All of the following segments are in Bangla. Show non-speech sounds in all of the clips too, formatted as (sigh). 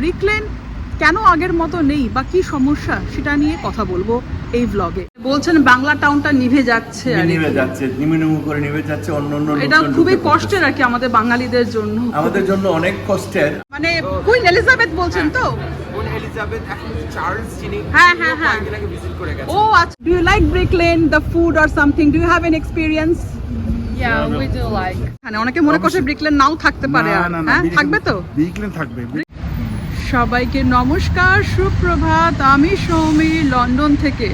ব্রিকলেন কেন আগের মতো নেই বা কি সমস্যা সেটা নিয়ে কথা বলব এই ব্লগে বলছেন বাংলা টাউনটা নিভে যাচ্ছে নিভে যাচ্ছে নিমে নিমু করে নিভে যাচ্ছে অন্য অন্য এটা খুবই কষ্টের আর কি আমাদের বাঙালিদের জন্য। আমাদের জন্য অনেক কষ্টের। মানে কুইন এলিজাবেথ বলছেন তো? বোন এলিজাবেথ এখন চার্লস যিনি হ্যাঁ, হ্যাঁ, হ্যাঁ। ভিজিট করে গেছে ও আচ্ছা। Do you like Brick Lane the food or something do you have an experience. মানে অনেকে মনে করছে ব্রিকলেন নাও থাকতে পারে আর। হ্যাঁ থাকবে তো? বিকলেন থাকবে। সবাইকে নমস্কার, সুপ্রভাত। আমি সৌমি, লন্ডন থেকে।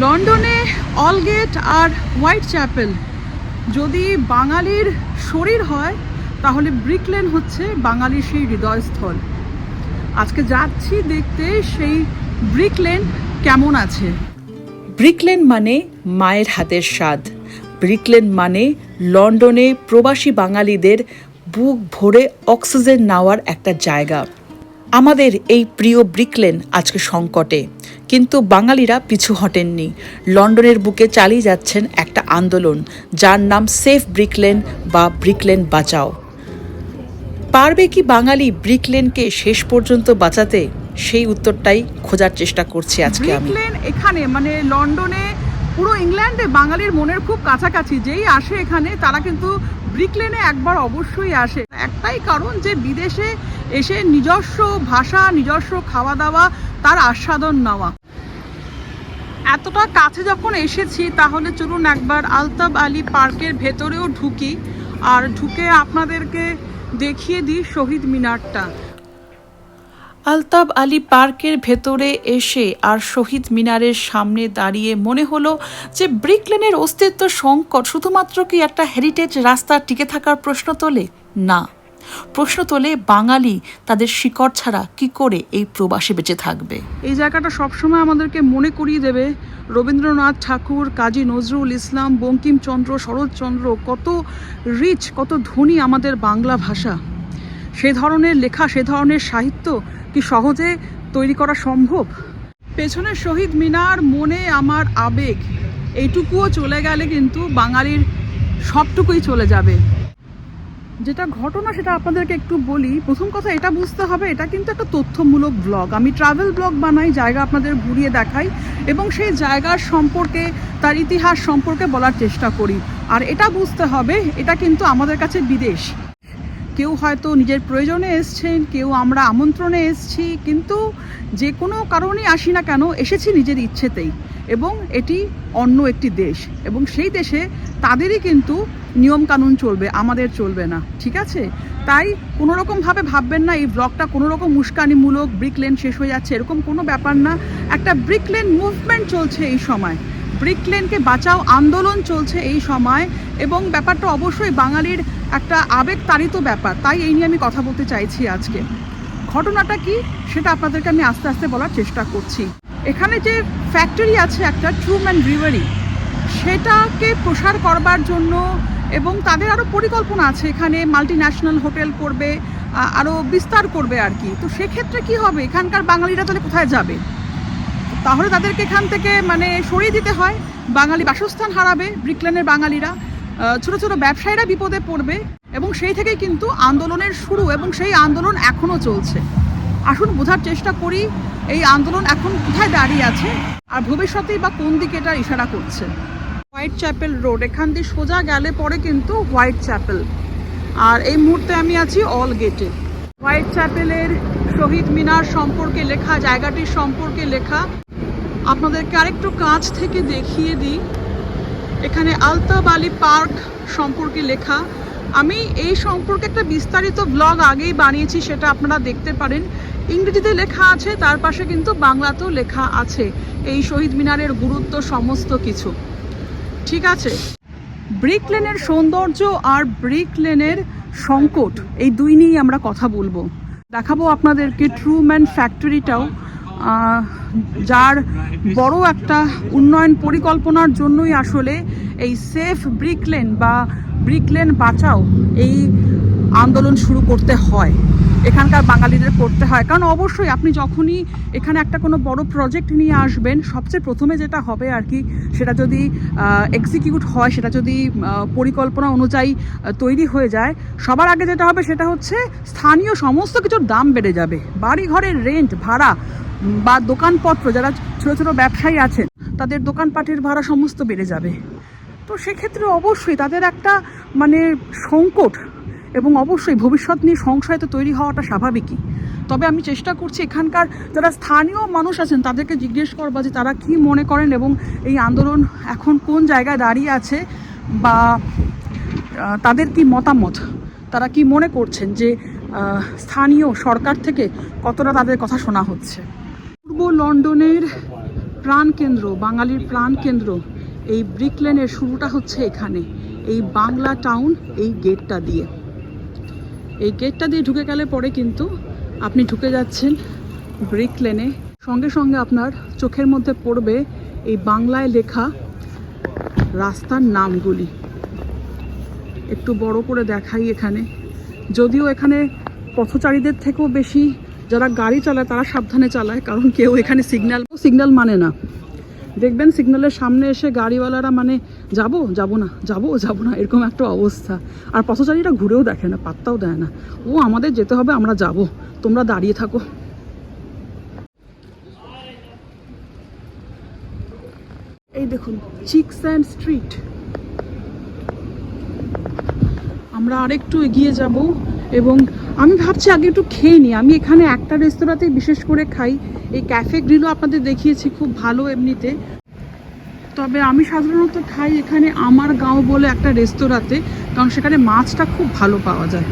লন্ডনে অলগেট আর হোয়াইট চ্যাপেল যদি বাঙালির শরীর হয়, তাহলে ব্রিকলেন হচ্ছে বাঙালির সেই হৃদয়স্থল। আজকে যাচ্ছি দেখতে সেই ব্রিকলেন কেমন আছে। ব্রিকলেন মানে মায়ের হাতের স্বাদ। ব্রিকলেন মানে লন্ডনে প্রবাসী বাঙালিদের বুক ভরে অক্সিজেন নেওয়ার একটা জায়গা। আমাদের এই প্রিয় ব্রিকলেন আজকে সংকটে, কিন্তু বাঙালিরা পিছু হটেননি। লন্ডনের বুকে চালিয়ে যাচ্ছেন একটা আন্দোলন, যার নাম সেফ ব্রিকলেন বা ব্রিকলেন বাঁচাও। পারবে কি বাঙালি ব্রিকলেনকে শেষ পর্যন্ত বাঁচাতে? সেই উত্তরটাই খোঁজার চেষ্টা করছি আজকে আমি। এখানে মানে লন্ডনে, পুরো ইংল্যান্ডে বাঙালির মনের খুব কাছাকাছি, যেই আসে এখানে, তারা কিন্তু ব্রিকলেনে একবার অবশ্যই আসে। একটাই কারণ যে বিদেশে এসে নিজস্ব ভাষা, নিজস্ব খাওয়া দাওয়া তার আস্বাদন নেওয়া। এতটা কাছে যখন এসেছি, তাহলে চলুন একবার আলতাব আলী পার্কের ভেতরেও ঢুকি আর ঢুকে আপনাদেরকে দেখিয়ে দিই শহীদ মিনারটা। আলতাব আলী পার্কের ভেতরে এসে আর শহীদ মিনারের সামনে দাঁড়িয়ে মনে হলো যে ব্রিকলেনের অস্তিত্ব সংকট শুধুমাত্র কি একটা হেরিটেজ রাস্তা টিকে থাকার প্রশ্ন তোলে? না। প্রশ্ন তোলে, বাঙালি তাদের শিকড় ছাড়া কি করে এই প্রবাসে বেঁচে থাকবে? এই জায়গাটা সবসময় আমাদেরকে মনে করিয়ে দেবে, রবীন্দ্রনাথ ঠাকুর, কাজী নজরুল ইসলাম, বঙ্কিমচন্দ্র, শরৎচন্দ্র, কত রিচ কত ধনী আমাদের বাংলা ভাষা। সে ধরনের লেখা, সে ধরনের সাহিত্য কি সহজে তৈরি করা সম্ভব? পেছনে শহীদ মিনার মনে আমার আবেগ, এইটুকুও চলে গেলে কিন্তু বাঙালির সবটুকুই চলে যাবে। যেটা ঘটনা সেটা আপনাদেরকে একটু বলি, প্রথম কথা এটা বুঝতে হবে, এটা কিন্তু একটা তথ্যমূলক ব্লগ আমি ট্রাভেল ব্লগ বানাই, জায়গা আপনাদের ঘুরিয়ে দেখাই এবং সেই জায়গার সম্পর্কে, তার ইতিহাস সম্পর্কে বলার চেষ্টা করি। আর এটা বুঝতে হবে, এটা কিন্তু আমাদের কাছে বিদেশ। কেউ হয়তো নিজের প্রয়োজনে এসছেন, কেউ আমরা আমন্ত্রণে এসছি, কিন্তু যে কোনো কারণেই আসি না কেন, এসেছি নিজের ইচ্ছেতেই। এবং এটি অন্য একটি দেশ। এবং সেই দেশে তাদেরই কিন্তু নিয়মকানুন চলবে, আমাদের চলবে না। ঠিক আছে? তাই কোনো রকমভাবে ভাববেন না, এই ব্লগটা কোনো রকম উস্কানিমূলক ব্রিকলেন শেষ হয়ে যাচ্ছে, এরকম কোনো ব্যাপার না। একটা ব্রিকলেন মুভমেন্ট চলছে এই সময়। ব্রিকলেনকে বাঁচাও, আন্দোলন চলছে এই সময়। এবং ব্যাপারটা অবশ্যই বাঙালির একটা আবেগ তাড়িত ব্যাপার। তাই এই নিয়ে আমি কথা বলতে চাইছি আজকে। ঘটনাটা কি, সেটা আপনাদেরকে আমি আস্তে আস্তে বলার চেষ্টা করছি। এখানে যে ফ্যাক্টরি আছে একটা ট্রুম অ্যান্ড ব্রিওয়ারি সেটাকে প্রসার করবার জন্য এবং তাদের আরও পরিকল্পনা আছে। এখানে মাল্টি ন্যাশনাল হোটেল করবে আরও বিস্তার করবে আর কি। তো সেক্ষেত্রে কি হবে? এখানকার বাঙালিরা তাহলে কোথায় যাবে? তাহলে তাদেরকে এখান থেকে মানে সরিয়ে দিতে হয়। বাঙালি বাসস্থান হারাবে ব্রিকলেনের বাঙালিরা। ছোট ছোট ব্যবসায়ীরা বিপদে পড়বে এবং সেই থেকেই কিন্তু আন্দোলনের শুরু এবং সেই আন্দোলন এখনও চলছে। আসুন, বোঝার চেষ্টা করি, এই আন্দোলন এখন কোথায় দাঁড়িয়ে আছে আর ভবিষ্যতেই বা কোন দিকে এটা ইশারা করছে। হোয়াইট চ্যাপেল রোড, এখান দিয়ে সোজা গেলে পরে কিন্তু হোয়াইট চ্যাপেল আর এই মুহূর্তে আমি আছি অল গেটে। হোয়াইট চ্যাপেলের শহীদ মিনার সম্পর্কে লেখা, জায়গাটির সম্পর্কে লেখা। আপনাদেরকে আরেকটু কাছ থেকে দেখিয়ে দিই। এখানে আলতাব আলী পার্ক সম্পর্কে লেখা। আমি এই সম্পর্কে একটা বিস্তারিত ব্লগ আগেই বানিয়েছি, সেটা আপনারা দেখতে পারেন। ইংরেজিতে লেখা আছে, তার পাশে কিন্তু বাংলাতেও লেখা আছে, এই শহীদ মিনারের গুরুত্ব সমস্ত কিছু। ঠিক আছে? ব্রিক লেনের সৌন্দর্য আর ব্রিক লেনের সংকট, এই দুই নিয়েই আমরা কথা বলব। দেখাবো আপনাদেরকে ট্রুম্যান ফ্যাক্টরিটাও যার বড় একটা উন্নয়ন পরিকল্পনার জন্যই আসলে এই সেফ ব্রিকলেন বা ব্রিকলেন বাঁচাও এই আন্দোলন শুরু করতে হয়। এখানকার বাঙালিদের করতে হয়। কারণ অবশ্যই আপনি যখনই এখানে একটা কোনো বড় প্রজেক্ট নিয়ে আসবেন, সবচেয়ে প্রথমে যেটা হবে আর কি, সেটা যদি এক্সিকিউট হয়, সেটা যদি পরিকল্পনা অনুযায়ী তৈরি হয়ে যায়, সবার আগে যেটা হবে সেটা হচ্ছে স্থানীয় সমস্ত কিছুর দাম বেড়ে যাবে। বাড়ি ঘরের রেন্ট ভাড়া বা দোকানপত্র, যারা ছোটো ছোটো ব্যবসায়ী আছেন, তাদের দোকানপাটের ভাড়া সমস্ত বেড়ে যাবে। তো সেক্ষেত্রে অবশ্যই তাদের একটা মানে সংকট এবং অবশ্যই ভবিষ্যৎ নিয়ে সংশয় তো তৈরি হওয়াটা স্বাভাবিকই। তবে আমি চেষ্টা করছি এখানকার যারা স্থানীয় মানুষ আছেন তাদেরকে জিজ্ঞেস করবা যে তারা কি মনে করেন এবং এই আন্দোলন এখন কোন জায়গায় দাঁড়িয়ে আছে বা তাদের কি মতামত? তারা কি মনে করছেন যে স্থানীয় সরকার থেকে কতটা তাদের কথা শোনা হচ্ছে? পূর্ব লন্ডনের প্রাণকেন্দ্র, বাঙালির প্রাণকেন্দ্র এই ব্রিক লেনের শুরুটা হচ্ছে এখানে। এই বাংলা টাউন এই গেটটা দিয়ে। এই গেটটা দিয়ে ঢুকে গেলে পরে কিন্তু আপনি ঢুকে যাচ্ছেন ব্রিক লেনে সঙ্গে সঙ্গে আপনার চোখের মধ্যে পড়বে এই বাংলায় লেখা রাস্তার নামগুলি। একটু বড় করে দেখাই এখানে। যদিও এখানে পথচারীদের থেকেও বেশি যারা গাড়ি চালায় তারা সাবধানে চালায়, কারণ কেউ এখানে সিগন্যাল সিগন্যাল মানে না। দেখবেন সিগন্যালের সামনে এসে গাড়িওয়ালারা মানে যাব যাব না, যাব যাব না, এরকম একটা অবস্থা। আর পথচারীরা ঘুরেও দেখে না, পাত্তাও দেয় না। ও, আমাদের যেতে হবে, আমরা যাব। তোমরা দাঁড়িয়ে থাকো। এই দেখুন চিকস অ্যান্ড স্ট্রিট আমরা আরেকটু এগিয়ে যাব। এবং আমি ভাবছি আগে একটু খেয়ে নিই। আমি এখানে একটা রেস্তোরাঁতেই বিশেষ করে খাই। এই ক্যাফে গ্রিলও আপনাদের দেখিয়েছি খুব ভালো এমনিতে। তবে আমি সাধারণত খাই এখানে আমার গাঁও বলে একটা রেস্তোরাঁতে, কারণ সেখানে মাছটা খুব ভালো পাওয়া যায়।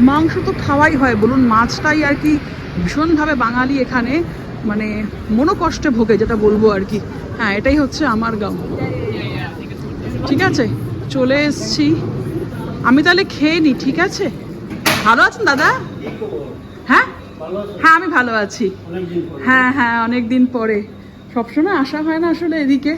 মাংস তো খাওয়াই হয়, বলুন মাছটাই আর কি ভীষণভাবে বাঙালি এখানে মানে মনোকষ্টে ভোগে, যেটা বলব আর কি। হ্যাঁ এটাই হচ্ছে আমার গাঁও। ঠিক আছে? চলে এসছি। আমি তাহলে খেয়ে নিই, ঠিক আছে? ভালো আছেন দাদা? হ্যাঁ? হ্যাঁ আমি ভালো আছি। হ্যাঁ হ্যাঁ অনেক দিন পরে। সবসময় আসা হয় না আসলে এদিকে।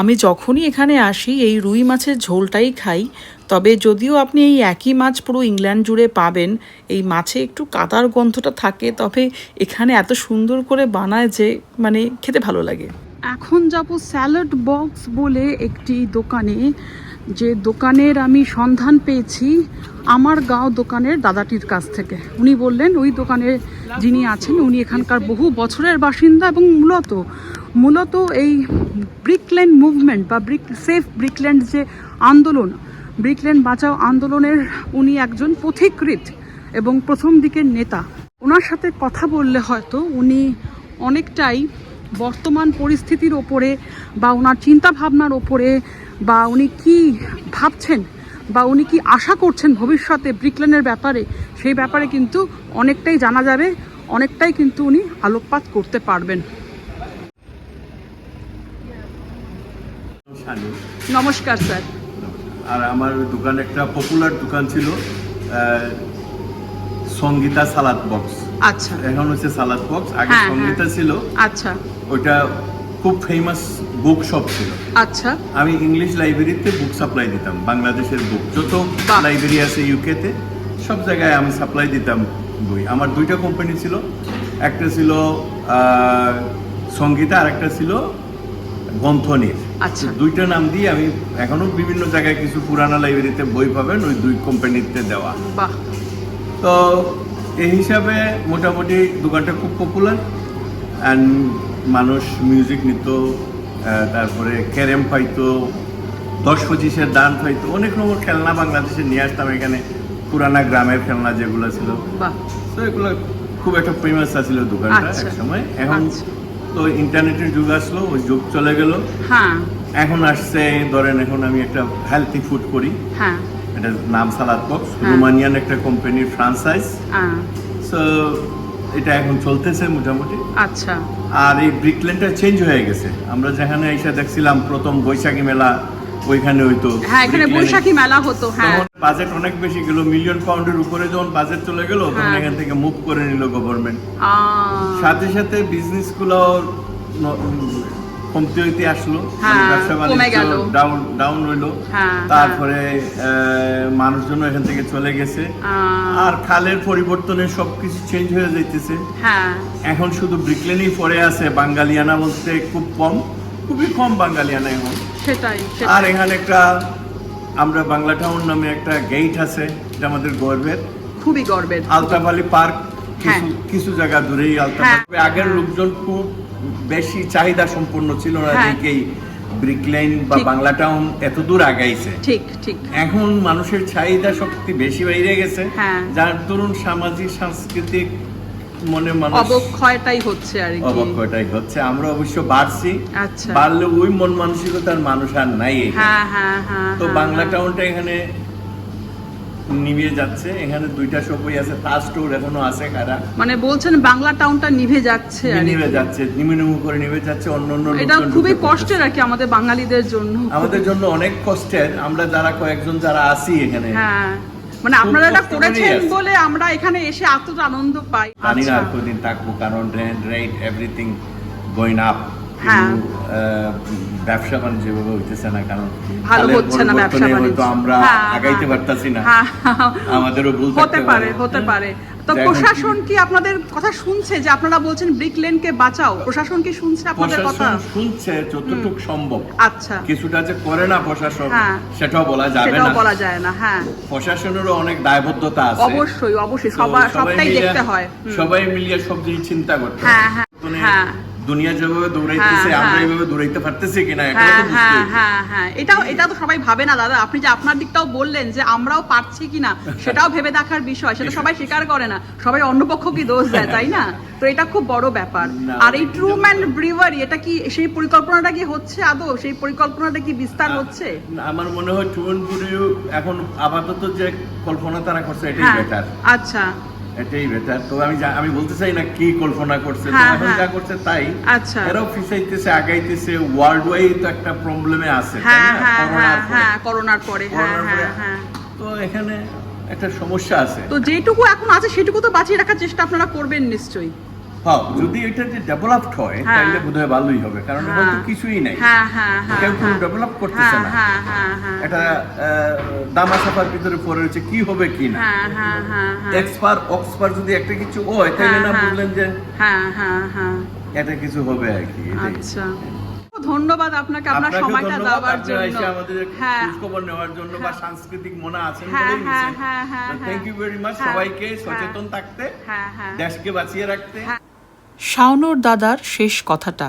আমি যখনই এখানে আসি, এই রুই মাছের ঝোলটাই খাই। তবে যদিও আপনি এই একই মাছ পুরো ইংল্যান্ড জুড়ে পাবেন, এই মাছে একটু কাদার গন্ধটা থাকে, তবে এখানে এত সুন্দর করে বানায় যে মানে খেতে ভালো লাগে। এখন যাব স্যালাড বক্স বলে একটি দোকানে। যে দোকানের আমি সন্ধান পেয়েছি আমার গাঁও দোকানের দাদাটির কাছ থেকে। উনি বললেন, ওই দোকানে যিনি আছেন, উনি এখানকার বহু বছরের বাসিন্দা এবং মূলত মূলত এই ব্রিকল্যান্ড মুভমেন্ট বা ব্রিক, সেফ ব্রিকল্যান্ড যে আন্দোলন, ব্রিকল্যান্ড বাঁচাও আন্দোলনের উনি একজন পথিকৃৎ এবং প্রথম দিকের নেতা। ওনার সাথে কথা বললে হয়তো উনি অনেকটাই বর্তমান পরিস্থিতির ওপরে বা ওনার চিন্তাভাবনার ওপরে বা উনি কি ভাবছেন বা উনি কি আশা করছেন ভবিষ্যতে ব্রিকল্যান্ডের ব্যাপারে, সেই ব্যাপারে কিন্তু অনেকটাই জানা যাবে, অনেকটাই কিন্তু উনি আলোকপাত করতে পারবেন। নমস্কার স্যার। আর আমার দোকান একটা পপুলার দোকান ছিল সঙ্গীতা সালাদ বক্স আচ্ছা। এখন হচ্ছে সালাদ বক্স আগে হ্যাঁ, সঙ্গীতা হ্যাঁ। ছিল। আচ্ছা। ওইটা খুব ফেমাস বুক শপ ছিল। আচ্ছা। আমি ইংলিশ লাইব্রেরিতে বুক সাপ্লাই দিতাম। বাংলাদেশের বুক যত লাইব্রেরি আছে ইউকেতে সব জায়গায় আমি সাপ্লাই দিতাম বই। আমার দুইটা কোম্পানি ছিল। একটা ছিল সঙ্গীতা আর একটা ছিল গ্রন্থনির আচ্ছা। দুইটা নাম দিয়ে আমি এখনও বিভিন্ন জায়গায় কিছু পুরানা লাইব্রেরিতে বই পাবেন ওই দুই কোম্পানিতে দেওয়া বাহ তো এই হিসাবে মোটামুটি দোকানটা খুব পপুলার অ্যান্ড মানুষ মিউজিক নিত তারপরে ক্যারেম পাইতো দশ পঁচিশের দান পাইতো অনেক রকম খেলনা বাংলাদেশে নিয়ে আসতাম এখানে পুরানা গ্রামের খেলনা যেগুলো ছিল বাহ তো এগুলো খুব একটা ফেমাস আছিল দোকানটা আচ্ছা। এক সময় এখন আচ্ছা। তো ইন্টারনেটের যুগ আসলো ওই যুগ চলে গেল। হ্যাঁ। এখন আসছে ধরেন এখন আমি একটা হেলথি ফুড করি। হ্যাঁ। এটা নাম সালাদ বক্স হ্যাঁ। রোমানিয়ান একটা কোম্পানির ফ্রান্সাইজ সো এটা এখন চলতেছে মোটামুটি। আচ্ছা। আর এই ব্রিকল্যান্ডটা চেঞ্জ হয়ে গেছে। আমরা যেখানে এসে দেখছিলাম প্রথম বৈশাখী মেলা ওইখানে হইতো হ্যাঁ এখানে বৈশাখী মেলা হতো হ্যাঁ। বাজেট অনেক বেশি গেল মিলিয়ন পাউন্ডের উপরে যখন বাজেট চলে গেল তখন হ্যাঁ। এখান থেকে মুভ করে নিল গভর্নমেন্ট সাথে সাথে বিজনেসগুলো কমতে হইতে আসলো। হ্যাঁ, ব্যবসা বাণিজ্য ডাউন ডাউন হইল। হ্যাঁ, তারপরে মানুষজন এখান থেকে চলে গেছে। আর খালের পরিবর্তনে সবকিছু চেঞ্জ হয়ে যাইতেছে। এখন শুধু ব্রিকলেনই পড়ে আছে বাঙালিয়ানা বলতে খুব কম খুবই কম বাঙালিয়ানা এখন। সেটাই আর এখানে একটা আমরা বাংলা টাউন নামে একটা গেট আছে এটা আমাদের গর্বের খুবই গর্বের আলতাফালি পার্ক হ্যাঁ। কিছু কিছু জায়গা দূরেই আলতাফালি হ্যাঁ। আগের লোকজন খুব বেশি চাহিদা সম্পন্ন ছিল না হ্যাঁ। দেখেই ব্রিকলেন বা বাংলা টাউন এত দূর আগাইছে ঠিক ঠিক এখন মানুষের চাহিদা শক্তি বেশি বাইরে গেছে। যার দরুন সামাজিক সাংস্কৃতিক মনে মানুষ অবক্ষয়টাই হচ্ছে আর কি। অবক্ষয়টাই হচ্ছে। আমরা অবশ্য বাড়ছি। আচ্ছা। বাড়লে ওই মন মানসিকতার মানুষ আর নাই। হ্যাঁ হ্যাঁ হ্যাঁ তো হ্যাঁ, বাংলা হ্যাঁ। টাউনটা এখানে নিভিয়ে যাচ্ছে। এখানে দুইটা শপই আছে। তার স্টোর এখনও আছে খারা মানে বলছেন বাংলা টাউনটা নিভে যাচ্ছে নিভে যাচ্ছে নিমে নিমু করে নিভে যাচ্ছে অন্য অন্য এটা খুবই কষ্টের আর কি আমাদের বাঙালিদের জন্য। আমাদের জন্য অনেক কষ্টের। আমরা যারা কয়েকজন যারা আছি এখানে হ্যাঁ। মানে আপনারা এটা করেছেন বলে আমরা এখানে এসে এতটা আনন্দ পাই। জানি না আচ্ছা। কদিন থাকব কারণ rent rate everything going up. ব্যবসা বাণিজ্য যেভাবে হইতেছে না কারণ ভালো হচ্ছে না ব্যবসা বাণিজ্য। আমরা হ্যাঁ, আগাইতে হ্যাঁ। পারতাছি না। হ্যাঁ, আমাদেরও ভুল হতে পারে হতে পারে। তো প্রশাসন কি আপনাদের কথা শুনছে যে আপনারা বলছেন ব্রিক লেনকে বাঁচাও? প্রশাসন কি শুনছে আপনাদের কথা? শুনছে যতটুকু সম্ভব। আচ্ছা। কিছুটা যে করে না প্রশাসন হ্যাঁ। সেটাও বলা যাবে সেটাও না। বলা যায় না হ্যাঁ। প্রশাসনেরও অনেক দায়বদ্ধতা আছে। অবশ্যই অবশ্যই। সবাই সবটাই দেখতে হয়। সবাই মিলিয়ে সব জিনিস চিন্তা করতে হ্যাঁ, হ্যাঁ, হ্যাঁ। দুনিয়া যেভাবে দৌড়াইতেছে হ্যাঁ, আমরা হ্যাঁ। এইভাবে দৌড়াইতে পারতেছি কিনা এটাও হ্যাঁ তো হ্যাঁ হ্যাঁ হ্যাঁ। এটাও এটা তো সবাই ভাবে না দাদা। আপনি যে আপনার দিকটাও বললেন যে আমরাও পারছি কিনা সেটাও ভেবে দেখার বিষয়। সেটা সবাই স্বীকার করে না। সবাই অন্য পক্ষকে দোষ দেয় তাই না? তো এটা খুব বড় ব্যাপার। আর এই এটা ট্রুম অ্যান্ড ব্রিভারি এটা কি সেই পরিকল্পনাটা কি হচ্ছে আদৌ? সেই পরিকল্পনাটা কি বিস্তার হচ্ছে? আমার মনে হয় টুয়েনপুরিও এখন আপাতত যে কল্পনা তারা করছে এটাই বেটার আচ্ছা। এটাই বেটার তো আমি আমি বলতে চাই না কি কল্পনা করছে হ্যাঁ, এখন হ্যাঁ। যা করছে তাই আচ্ছা। এরাও ফিসাইতেছে আগাইতেছে ওয়ার্ল্ড ওয়াইড তো একটা প্রবলেমে আছে হ্যাঁ হ্যাঁ হ্যাঁ। হ্যাঁ করোনার পরে হ্যাঁ হ্যাঁ। হ্যাঁ তো এখানে একটা সমস্যা আছে তো যেটুকু এখন আছে সেটুকু তো বাঁচিয়ে রাখার চেষ্টা আপনারা করবেন নিশ্চয়ই হ্যাঁ যদি এটা যে ডেভেলপড হয় হ্যাঁ। তাহলে বোধহয় ভালোই হবে কারণ হ্যাঁ। কিছুই নাই। হ্যাঁ কেউ হ্যাঁ। ডেভেলপ করতেছে না। এটা দামা ভিতরে পড়ে রয়েছে কি হবে কি না। এক্সপার অক্সপার যদি একটা কিছু হয় তাহলে না বুঝলেন যে এটা কিছু হবে আর কি আচ্ছা। ধন্যবাদ আপনাকে আপনার সময়টা দেওয়ার জন্য। হ্যাঁ। খোঁজখবর নেওয়ার জন্য বা সাংস্কৃতিক মনে আছেন হ্যাঁ, হ্যাঁ, হ্যাঁ, হ্যাঁ, থ্যাংক ইউ ভেরি মাচ সবাইকে। সচেতন থাকতে দেশকে বাঁচিয়ে রাখতে। শাওনর দাদার শেষ কথাটা,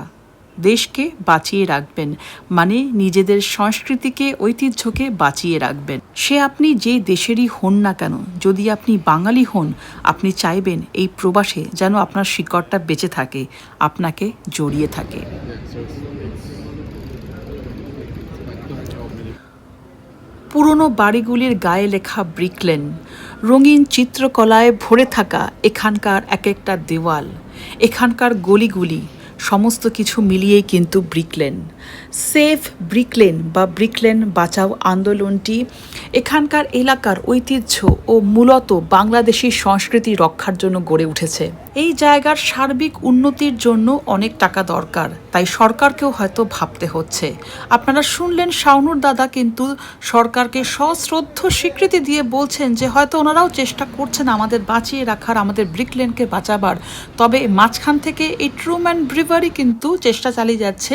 দেশকে বাঁচিয়ে রাখবেন মানে নিজেদের সংস্কৃতিকে, ঐতিহ্যকে বাঁচিয়ে রাখবেন। সে আপনি যে দেশেরই হন না কেন, যদি আপনি বাঙালি হন, আপনি চাইবেন এই প্রবাসে যেন আপনার শিকড়টা বেঁচে থাকে, আপনাকে জড়িয়ে থাকে। পুরনো বাড়িগুলির গায়ে লেখা ব্রিকলেন, রঙিন চিত্রকলায় ভরে থাকা এখানকার এক একটা দেওয়াল এখানকার গলিগুলি সমস্ত কিছু মিলিয়েই কিন্তু Brick Lane. Save Brick Lane বা ব্রিকলেন বাঁচাও আন্দোলনটি এখানকার এলাকার ঐতিহ্য ও মূলত বাংলাদেশি সংস্কৃতি রক্ষার জন্য গড়ে উঠেছে। এই জায়গার সার্বিক উন্নতির জন্য অনেক টাকা দরকার, তাই সরকারকেও হয়তো ভাবতে হচ্ছে। আপনারা শুনলেন শাওনুর দাদা কিন্তু সরকারকে সশ্রদ্ধ স্বীকৃতি দিয়ে বলছেন যে হয়তো ওনারাও চেষ্টা করছেন আমাদের বাঁচিয়ে রাখার, আমাদের ব্রিকলেনকে বাঁচাবার। তবে মাঝখান থেকে এই ট্রুম্যান ব্রিভারি কিন্তু চেষ্টা চালিয়ে যাচ্ছে।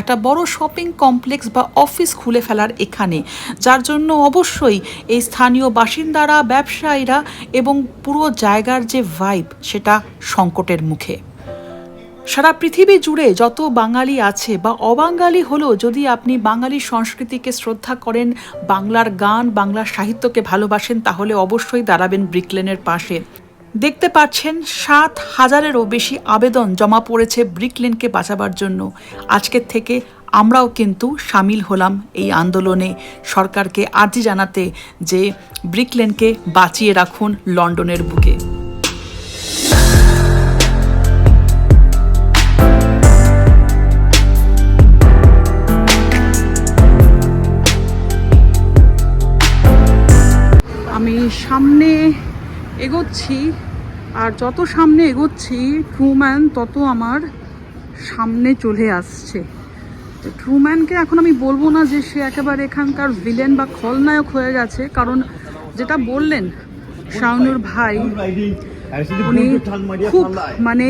একটা বড় শপিং কমপ্লেক্স বা অফিস খুলে ফেলার এখানে। যার জন্য অবশ্যই এই স্থানীয় বাসিন্দারা, ব্যবসায়ীরা এবং পুরো জায়গার যে ভাইব সেটা সংকটের মুখে। সারা পৃথিবী জুড়ে যত বাঙালি আছে বা অবাঙালি হলেও যদি আপনি বাঙালি সংস্কৃতিকে শ্রদ্ধা করেন, বাংলার গান বাংলার সাহিত্যকে ভালোবাসেন, তাহলে অবশ্যই দাঁড়াবেন ব্রিকলেনের পাশে। দেখতে পাচ্ছেন, সাত হাজারেরও বেশি আবেদন জমা পড়েছে ব্রিকলেনকে বাঁচাবার জন্য। আজকের থেকে আমরাও কিন্তু সামিল হলাম এই আন্দোলনে। সরকারকে আর্জি জানাতে যে ব্রিকলেনকে বাঁচিয়ে রাখুন লন্ডনের বুকে। আমি সামনে এগোচ্ছি, আর যত সামনে এগোচ্ছি, ট্রুম্যান, তত আমার সামনে চলে আসছে। ট্রুম্যানকে এখন আমি বলব না যে সে একেবারে এখানকার ভিলেন বা খলনায়ক হয়ে গেছে, কারণ যেটা বললেন শাওনুর ভাই, উনি খুব মানে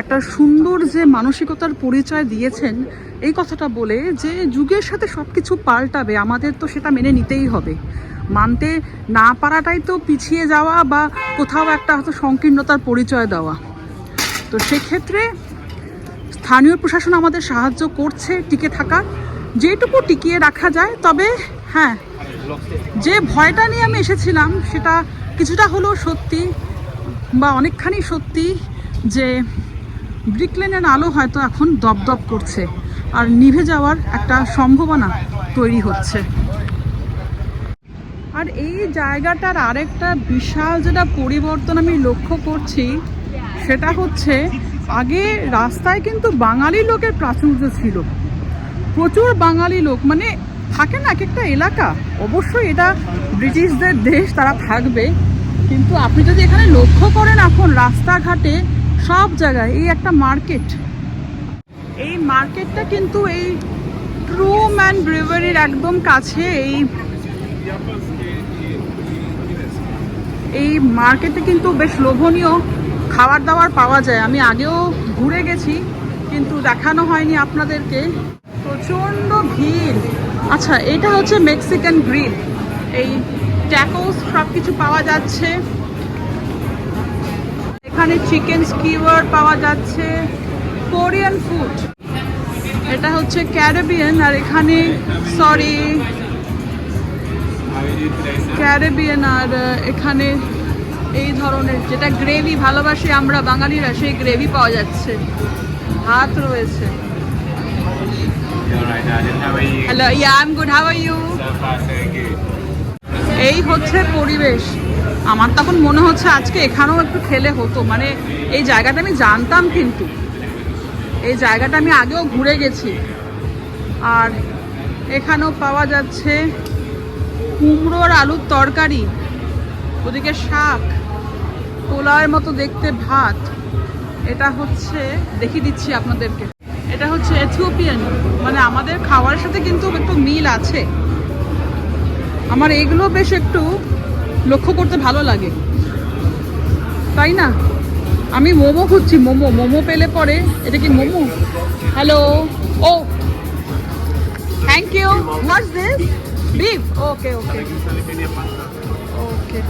একটা সুন্দর যে মানসিকতার পরিচয় দিয়েছেন, এই কথাটা বলে যে যুগের সাথে সব কিছু পাল্টাবে, আমাদের তো সেটা মেনে নিতেই হবে। মানতে না পারাটাই তো পিছিয়ে যাওয়া বা কোথাও একটা হয়তো সংকীর্ণতার পরিচয় দেওয়া। তো সেক্ষেত্রে স্থানীয় প্রশাসন আমাদের সাহায্য করছে টিকে থাকা। যেটুকু টিকিয়ে রাখা যায়, তবে হ্যাঁ যে ভয়টা নিয়ে আমি এসেছিলাম সেটা কিছুটা হলেও সত্যি বা অনেকখানি সত্যি যে ব্রিকলেনের আলো হয়তো এখন দপদপ করছে আর নিভে যাওয়ার একটা সম্ভাবনা তৈরি হচ্ছে। আর এই জায়গাটার আরেকটা বিশাল যেটা পরিবর্তন আমি লক্ষ্য করছি, সেটা হচ্ছে আগে রাস্তায় কিন্তু বাঙালি লোকের প্রাচুর্য ছিল। প্রচুর বাঙালি লোক মানে থাকে না এক একটা এলাকা? অবশ্যই এটা ব্রিটিশদের দেশ, তারা থাকবে। কিন্তু আপনি যদি এখানে লক্ষ্য করেন এখন রাস্তাঘাটে, সব জায়গায় এই একটা মার্কেট। এই মার্কেটটা কিন্তু এই ট্রুম অ্যান্ড ব্রিভারির একদম কাছে এই এই মার্কেটে কিন্তু বেশ লোভনীয়। খাবার দাবার পাওয়া যায়। আমি আগেও ঘুরে গেছি, কিন্তু দেখানো হয়নি আপনাদেরকে। প্রচণ্ড ভিড়। আচ্ছা এটা হচ্ছে মেক্সিকান গ্রিল এই ট্যাকোস সব কিছু পাওয়া যাচ্ছে। এখানে চিকেন স্কিওয়ার পাওয়া যাচ্ছে। কোরিয়ান ফুড এটা হচ্ছে ক্যারেবিয়ান আর এখানে সরি ক্যারেবিয়ান আর এখানে এই ধরনের যেটা গ্রেভি ভালোবাসি আমরা বাঙালিরা, সেই গ্রেভি পাওয়া যাচ্ছে। ভাত রয়েছে। হ্যালো আই গুড ইউ এই হচ্ছে পরিবেশ। আমার তখন মনে হচ্ছে আজকে এখানেও একটু খেলে হতো। মানে এই জায়গাটা আমি জানতাম কিন্তু। এই জায়গাটা আমি আগেও ঘুরে গেছি। আর এখানেও পাওয়া যাচ্ছে কুমড়োর আলুর তরকারি। ওদিকে শাক। পোলাওয়ের মতো দেখতে ভাত এটা হচ্ছে দেখিয়ে দিচ্ছি আপনাদেরকে। এটা হচ্ছে এথিওপিয়ান মানে আমাদের খাওয়ার সাথে কিন্তু একটু মিল আছে। আমার এগুলো বেশ একটু লক্ষ্য করতে ভালো লাগে। তাই না? আমি মোমো খুঁজছি মোমো মোমো পেলে পরে এটা কি momo? Hello oh thank you what's this beef okay okay okay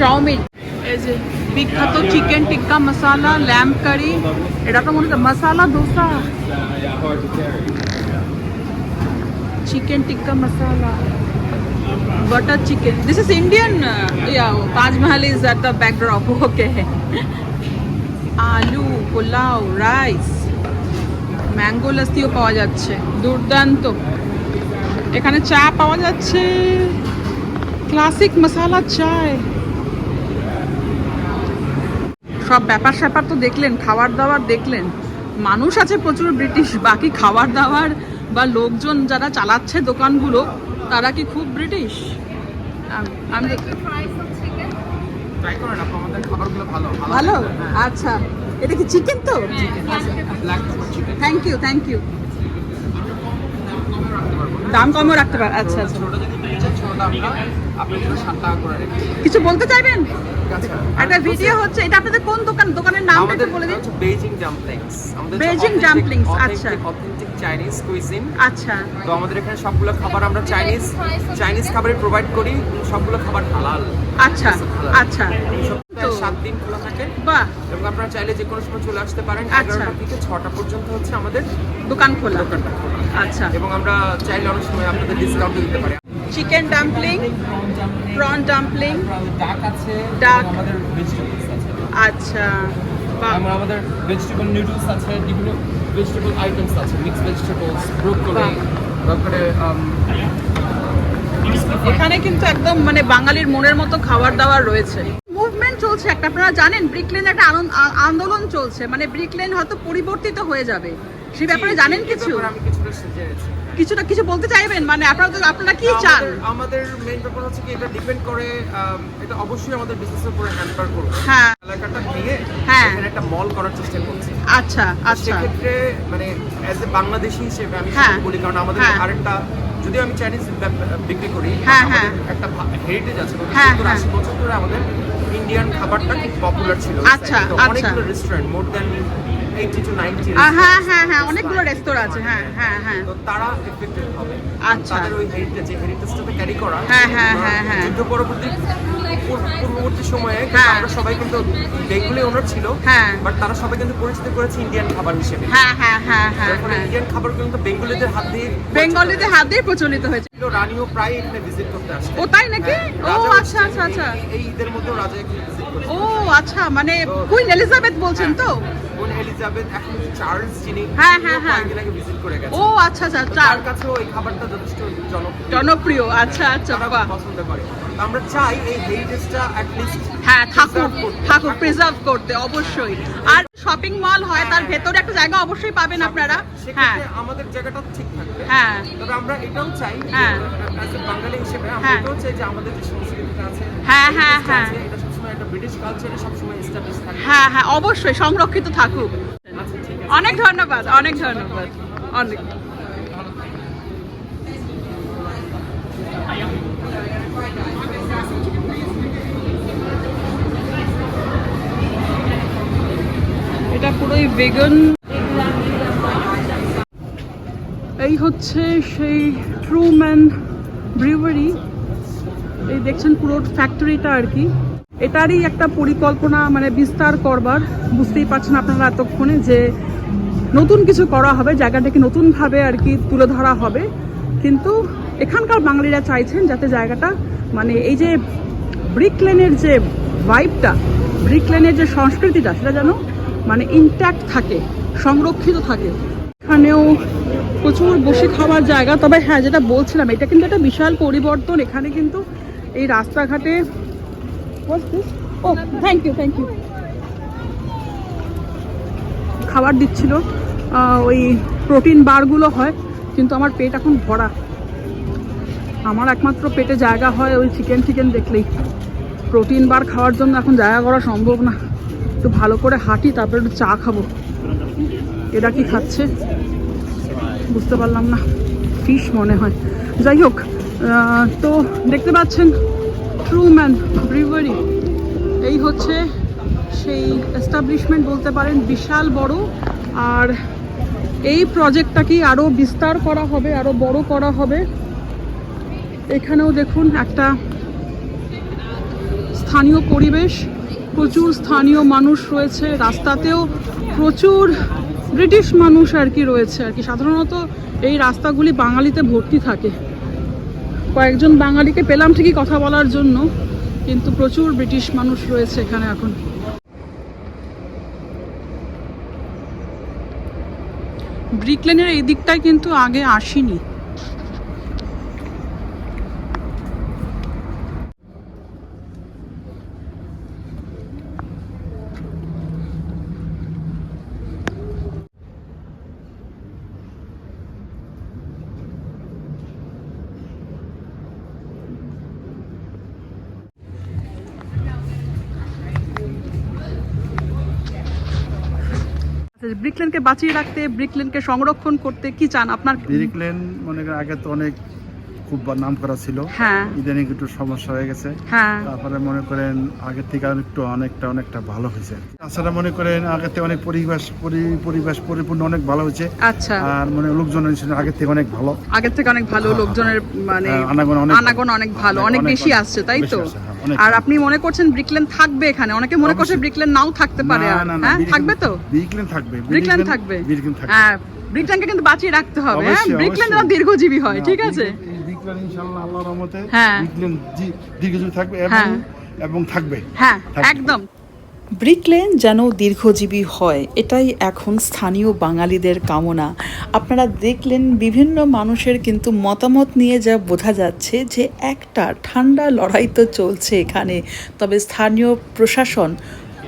chow mein এই যে বিখ্যাত chicken tikka masala lamb curry এটা তো মনে হচ্ছে masala dosa chicken tikka masala butter chicken. This is Indian. Uh, yeah, Taj Mahal is at the backdrop. (laughs) Okay. আলু পোলাও রাইস ম্যাঙ্গো লাস্তিও পাওয়া যাচ্ছে দুর্দান্ত এখানে চা পাওয়া যাচ্ছে ক্লাসিক মশালা চায় সব ব্যাপার স্যাপার তো দেখলেন খাবার দাবার দেখলেন। মানুষ আছে প্রচুর ব্রিটিশ বাকি খাবার দাবার বা লোকজন যারা চালাচ্ছে দোকানগুলো তারা কি খুব ব্রিটিশ? আমি ট্রাই করেন আপু আমাদের খাবারগুলো ভালো ভালো আচ্ছা। এটা কি চিকেন তো? Black pepper chicken thank you thank you দাম কমও রাখতে পার আচ্ছা আচ্ছা। আপনার জন্য টাকা করে কিছু বলতে চাইবেন? একটা ভিডিও হচ্ছে এটা আপনাদের কোন দোকান? দোকানের নামটা একটু বলে দিন। বেজিং ডাম্পলিংস আমাদের Beijing dumplings, আচ্ছা। অথেন্টিক চাইনিজ কুইজিন আচ্ছা। তো আমাদের এখানে সবগুলো খাবার আমরা চাইনিজ চাইনিজ খাবারই প্রোভাইড করি সবগুলো খাবার হালাল। আচ্ছা আচ্ছা। সাত দিন খোলা থাকে। বাহ। এবং আপনারা চাইলে যে কোনো সময় চলে আসতে পারেন। আচ্ছা। এগারোটা থেকে ছটা পর্যন্ত হচ্ছে আমাদের দোকান খোলা। দোকানটা খোলা। আচ্ছা। এবং আমরা চাইলে অনেক সময় আপনাদের ডিসকাউন্ট দিতে পারি। চিকেন ডাম্পলিং প্রন ডাম্পলিং ডাক আছে ডাক। আমাদের ভেজিটেবলস আছে আচ্ছা আমরা আমাদের ভেজিটেবল নুডলস আছে বিভিন্ন ভেজিটেবল আইটেমস আছে মিক্স ভেজিটেবলস ব্রোকলি তারপরে um, এখানে কিন্তু একদম মানে বাঙালির মনের মতো খাবার দাবার রয়েছে। মুভমেন্ট চলছে একটা আপনারা জানেন ব্রিকলেন একটা আন্দোলন চলছে মানে ব্রিকলেন হয়তো পরিবর্তিত হয়ে যাবে। সে ব্যাপারে জানেন কিছু? আমি কিছুটা কিছুটা কিছু বলতে চাইবেন মানে আপনারা আপনারা কি চান আমাদের- মেইন ব্যাপার হচ্ছে কি এটা ডিপেন্ড করে এটা অবশ্যই আমাদের বিজনেসের উপরে হ্যান্ডবার করবে হ্যাঁ এলাকাটা ভেঙে হ্যাঁ। এখানে একটা মল করার চেষ্টা করছি আচ্ছা আচ্ছা সেক্ষেত্রে মানে অ্যাজ এ বাংলাদেশি হিসেবে আমি হ্যাঁ। বলি কারণ আমাদের হ্যাঁ। আরেকটা যদিও আমি চাইনিজ বিক্রি করি হ্যাঁ, হ্যাঁ। একটা হেরিটেজ আছে। আশি বছর ধরে আমাদের ইন্ডিয়ান খাবারটা খুব পপুলার ছিল আচ্ছা, আচ্ছা। অনেকগুলো রেস্টুরেন্ট মোর দ্যান টু হ্যাঁ হ্যাঁ হ্যাঁ অনেকগুলো রেস্তোরাঁ আছে হ্যাঁ হ্যাঁ হ্যাঁ। তো তারা এফেক্টেড হবে। আচ্ছা। তাদের ওই হেরিটেজ যে হেরিটেজটাকে ক্যারি করা। হ্যাঁ, হ্যাঁ, হ্যাঁ, হ্যাঁ। যুদ্ধ পরবর্তী পূর্ববর্তী সময়ে হ্যাঁ। আমরা সবাই কিন্তু বেঙ্গলি ওনার ছিল হ্যাঁ। বাট তারা সবাই কিন্তু পরিচিত করেছে ইন্ডিয়ান খাবার হিসেবে। হ্যাঁ হ্যাঁ হ্যাঁ হ্যাঁ হ্যাঁ। ইন্ডিয়ান খাবার কিন্তু বেঙ্গলিদের হাত দিয়ে বেঙ্গলিদের হাত দিয়ে প্রচলিত হয়েছে। রানীও প্রায় এখানে ভিজিট করতে আসে ও তাই নাকি? ও আচ্ছা আচ্ছা আচ্ছা। এই ঈদের মধ্যেও রাজা এখানে ভিজিট করেছে। ও আচ্ছা মানে কুইন এলিজাবেথ বলছেন তো? বোন এলিজাবেথ এখন চার্লস যিনি হ্যাঁ, হ্যাঁ, হ্যাঁ। আগে ভিজিট করে গেছে ও আচ্ছা আচ্ছা তার কাছেও এই খাবারটা যথেষ্ট জনপ্রিয়। জনপ্রিয় আচ্ছা আচ্ছা পছন্দ করে। আমরা চাই এই হেরিটেজটা অ্যাটলিস্ট হ্যাঁ থাকুক থাকুক প্রিজার্ভ করতে অবশ্যই। আর শপিং মল হয় তার ভেতরে একটা জায়গা অবশ্যই পাবেন আপনারা। হ্যাঁ। আমাদের জায়গাটা ঠিক থাকবে। হ্যাঁ। তবে আমরা এটাও চাই হ্যাঁ। বাঙালি হিসেবে আমরা। এটাও চাই যে আমাদের যে সংস্কৃতিটা আছে হ্যাঁ, হ্যাঁ, হ্যাঁ। আছে, এটা সবসময় একটা ব্রিটিশ কালচারে সবসময় এস্টাবলিশ থাকে। হ্যাঁ হ্যাঁ অবশ্যই সংরক্ষিত থাকুক। আচ্ছা অনেক ধন্যবাদ অনেক ধন্যবাদ। অনেক। এটা পুরোই বেগুন এই হচ্ছে সেই ট্রুম্যান ব্রিউয়ারি এই দেখছেন পুরো ফ্যাক্টরিটা আর কি। এটারই একটা পরিকল্পনা মানে বিস্তার করবার। বুঝতেই পারছেন আপনারা এতক্ষণে যে নতুন কিছু করা হবে, জায়গাটাকে নতুনভাবে আর কি তুলে ধরা হবে। কিন্তু এখানকার বাঙালিরা চাইছেন যাতে জায়গাটা মানে এই যে ব্রিকলেনের যে ভাইবটা ব্রিকলেনের যে সংস্কৃতিটা, সেটা যেন মানে ইনট্যাক্ট থাকে, সংরক্ষিত থাকে। এখানেও প্রচুর বসে খাওয়ার জায়গা। তবে হ্যাঁ যেটা বলছিলাম, এটা কিন্তু একটা বিশাল পরিবর্তন। এখানে কিন্তু এই রাস্তাঘাটে oh thank you thank you খাবার দিচ্ছিল। ওই প্রোটিন বারগুলো হয়, কিন্তু আমার পেট এখন ভরা। আমার একমাত্র পেটে জায়গা হয় ওই চিকেন চিকেন দেখলেই। প্রোটিন বার খাওয়ার জন্য এখন জায়গা করা সম্ভব না। একটু ভালো করে হাঁটি, তারপরে একটু চা খাব। এরা কি খাচ্ছে? বুঝতে পারলাম না। ফিশ মনে হয়। যাই হোক তো দেখতে পাচ্ছেন ট্রুম্যান ব্রিভারি এই হচ্ছে সেই এস্টাবলিশমেন্ট বলতে পারেন, বিশাল বড়। আর এই প্রজেক্টটাকে আরও বিস্তার করা হবে আরও বড় করা হবে। এখানেও দেখুন একটা স্থানীয় পরিবেশ, প্রচুর স্থানীয় মানুষ রয়েছে। রাস্তাতেও প্রচুর ব্রিটিশ মানুষ আর কি রয়েছে আর কি। সাধারণত এই রাস্তাগুলি বাঙালিতে ভর্তি থাকে। কয়েকজন বাঙালিকে পেলাম ঠিকই কথা বলার জন্য, কিন্তু প্রচুর ব্রিটিশ মানুষ রয়েছে এখানে এখন। ব্রিকলেনের এই দিকটায় কিন্তু আগে আসিনি। ব্রিকলেনকে বাঁচিয়ে রাখতে ব্রিকলেনকে সংরক্ষণ করতে কি চান? আপনার ব্রিকলেন মনে করেন, আগে তো অনেক খুব নাম করা ছিল। হ্যাঁ। ইদানিং একটু সমস্যা হয়ে গেছে। হ্যাঁ। তারপরে মনে করেন আগের থেকে একটু অনেকটা অনেকটা ভালো হয়েছে তাছাড়া মনে করেন আগের থেকে অনেক পরিবেশ পরিবেশ পরিপূর্ণ অনেক ভালো হয়েছে। আচ্ছা। আর মানে লোকজন আগের থেকে অনেক ভালো। আগের থেকে অনেক ভালো লোকজনের মানে হ্যাঁ, আনাগোনা অনেক ভালো। অনেক- বেশি আসছে তাই তো? হ্যাঁ, আর আপনি মনে করছেন ব্রিকলেন থাকবে এখানে? অনেকে মনে করছে। ব্রিকলেন নাও থাকতে পারে হ্যাঁ থাকবে তো? ব্রিকলেন থাকবে ব্রিকলেন থাকবে। ব্রিকলেন থাকবে। হ্যাঁ ব্রিকলেনকে কিন্তু বাঁচিয়ে রাখতে হবে হ্যাঁ ব্রিকলেন যেন দীর্ঘজীবী হয় ঠিক আছে? ব্রিকলেন ইনশাআল্লাহ আল্লাহর রহমতে হ্যাঁ। দীর্ঘজীবী থাকবে এবং হ্যাঁ। এবং থাকবে। হ্যাঁ একদম। ব্রিকলেন যেন দীর্ঘজীবী হয় এটাই এখন স্থানীয় বাঙালিদের কামনা। আপনারা দেখলেন বিভিন্ন মানুষের কিন্তু মতামত নিয়ে যা বোঝা যাচ্ছে যে একটা ঠান্ডা লড়াই তো চলছে এখানে। তবে স্থানীয় প্রশাসন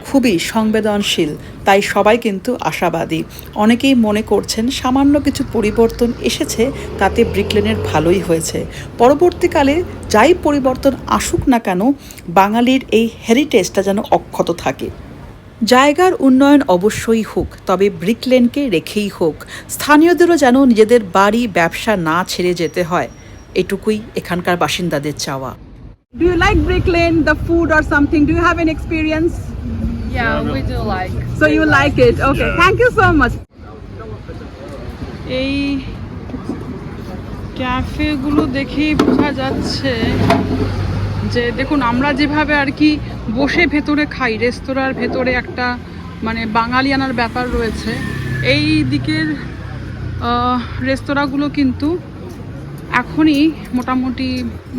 খুবই সংবেদনশীল তাই সবাই কিন্তু আশাবাদী। অনেকেই মনে করছেন সামান্য কিছু পরিবর্তন এসেছে তাতে ব্রিকলেনের ভালোই হয়েছে। পরবর্তীকালে যাই পরিবর্তন আসুক না কেন বাঙালির এই হেরিটেজটা যেন অক্ষত থাকে। জায়গার উন্নয়ন অবশ্যই হোক তবে ব্রিকলেনকে রেখেই হোক। স্থানীয়দেরও যেন নিজেদের বাড়ি ব্যবসা না ছেড়ে যেতে হয়। এটুকুই এখানকার বাসিন্দাদের চাওয়া। Do you like Brick Lane, the food or something? Do you have an experience? Yeah, we do like. So you like it. Okay. Yeah. Thank you so much. এই ক্যাফেগুলো দেখেই বোঝা যাচ্ছে যে দেখুন আমরা যেভাবে আর কি বসে ভেতরে খাই রেস্তোরাঁর ভেতরে একটা মানে বাঙালিয়ানার ব্যাপার রয়েছে এই দিকের রেস্তোরাঁগুলো কিন্তু এখনই মোটামুটি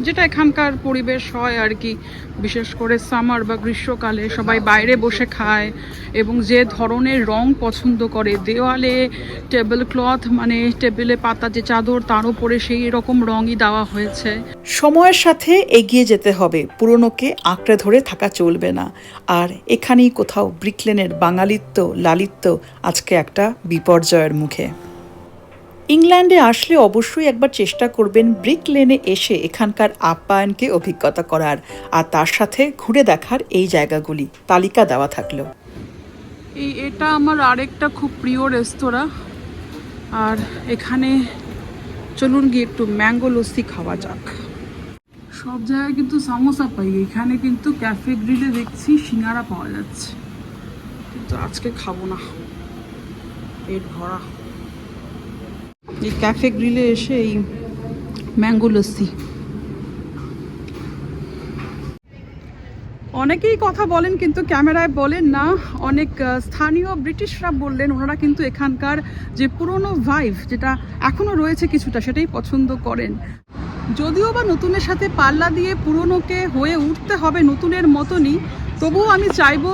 যেটা এখানকার পরিবেশ হয় আর কি, বিশেষ করে সামার বা গ্রীষ্মকালে সবাই বাইরে বসে খায় এবং যে ধরনের রং পছন্দ করে, দেওয়ালে টেবিল ক্লথ মানে টেবিলে পাতা যে চাদর তার উপরে সেই রকম রঙই দেওয়া হয়েছে। সময়ের সাথে এগিয়ে যেতে হবে, পুরনোকে আঁকড়ে ধরে থাকা চলবে না। আর এখানেই কোথাও ব্রিকলেনের বাঙালিত্ব লালিত্য আজকে একটা বিপর্যয়ের মুখে। ইংল্যান্ডে আসলে অবশ্যই একবার চেষ্টা করবেন ব্রিক লেনে এসে এখানকার আপ্যায়নকে অভিজ্ঞতা করার। আর তার সাথে ঘুরে দেখার এই জায়গাগুলি। তালিকা দেওয়া থাকল। এই, এটা আমার আরেকটা খুব প্রিয় রেস্তোরাঁ। আর এখানে চলুন গিয়ে একটু ম্যাঙ্গো লস্যি খাওয়া যাক। সব জায়গায় কিন্তু সামোসা পাই। এখানে কিন্তু ক্যাফে গ্রিলে দেখছি সিঙ্গারা পাওয়া যাচ্ছে। কিন্তু আজকে খাব না। পেট ভরা। এই ক্যাফে গ্রিলে এসে এই ম্যাঙ্গো লস্যি। অনেকেই কথা বলেন কিন্তু ক্যামেরায় বলেন না, অনেক স্থানীয় ব্রিটিশরা বললেন, ওনারা কিন্তু এখানকার যে পুরনো ভাইভ যেটা এখনও রয়েছে কিছুটা, সেটাই পছন্দ করেন। যদিও বা নতুনের সাথে পাল্লা দিয়ে পুরনোকে হয়ে উঠতে হবে নতুনের মতনই, তবুও আমি চাইব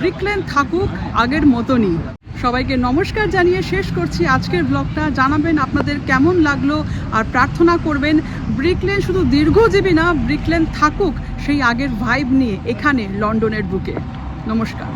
ব্রিকলেন থাকুক আগের মতনই। সবাইকে নমস্কার জানিয়ে শেষ করছি আজকের ব্লগটা জানাবেন আপনাদের কেমন লাগল আর প্রার্থনা করবেন ব্রিকলেন শুধু দীর্ঘজীবী না ব্রিকলেন থাকুক সেই আগের ভাইব নিয়ে এখানে লন্ডনের বুকে। নমস্কার।